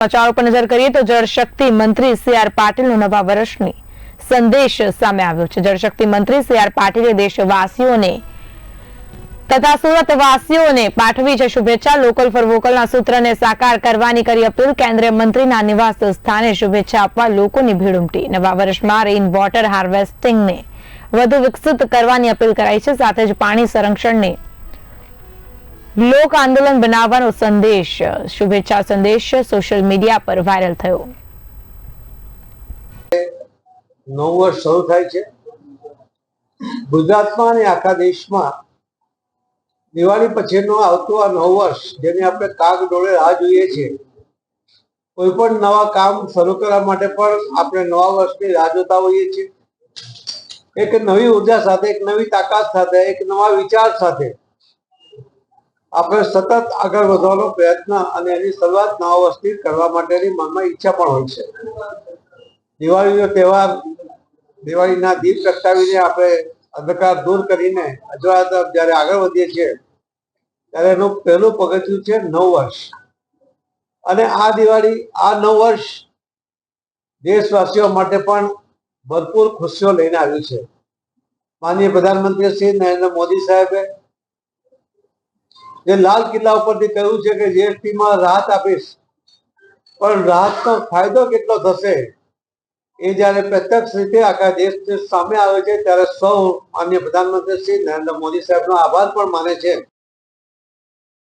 સમાચાર પર નજર કરીએ તો જળશક્તિ મંત્રી સી આર પાટીલનો નવા વર્ષની સંદેશ સામે આવ્યો છે. જળશક્તિ મંત્રી સી આર પાટીલે દેશવાસીઓને તથા સુરતવાસીઓને પાઠવી છે શુભેચ્છા. લોકલ ફોર વોકલના સૂત્રને સાકાર કરવાની કરી અપીલ. કેન્દ્રીય મંત્રીના નિવાસ સ્થાને શુભેચ્છા આપવા લોકોની ભીડ ઉમટી. નવા વર્ષમાં રેઇન વોટર હાર્વેસ્ટિંગને વધુ વિકસિત કરવાની અપીલ કરાઈ છે. સાથે જ પાણી સંરક્ષણને લોક આંદોલન બનાવવાનો સંદેશ, શુભેચ્છા સંદેશ સોશિયલ મીડિયા પર વાયરલ થયો. નવું વર્ષ શરૂ થાય છે. ગુજરાતમાં અને આખા દેશમાં દિવાળી પછીનો આવતું આ નવ વર્ષ, જેને આપણે કાગ ડોળે રાહ જોઈએ છીએ કોઈ પણ નવા કામ શરૂ કરવા માટે પણ આપણે નવા વર્ષની રાહ જોતા હોઈએ છીએ. એક નવી ઊર્જા સાથે, એક નવી તાકાત સાથે, એક નવા વિચાર સાથે આપણે સતત આગળ વધવાનો પ્રયત્ન અને એની શરૂઆત નવા વર્ષથી કરવા માટેની મનમાં ઈચ્છા પણ હોય છે. દિવાળીનો તહેવાર, દિવાળીના દીપ પ્રગટાવીને આપણે અંધકાર દૂર કરીને અજવાળા જ્યારે આગળ વધીએ છીએ, ત્યારે એનું પહેલું પગથિયું છે નવ વર્ષ. અને આ દિવાળી, આ નવ વર્ષ દેશવાસીઓ માટે પણ ભરપૂર ખુશીઓ લઈને આવ્યું છે. માનનીય પ્રધાનમંત્રી શ્રી નરેન્દ્ર મોદી સાહેબે જે લાલ કિલ્લા ઉપરથી કહ્યું છે કે જીએસટી માં રાહત આપીશ. પણ રાહતનો ફાયદો કેટલો થશે? એ જ્યારે પ્રત્યક્ષ રીતે આખા દેશ સામે આવે છે, ત્યારે સૌ માન્ય પ્રધાનમંત્રી શ્રી નરેન્દ્ર મોદી સાહેબનો આભાર પણ માને છે.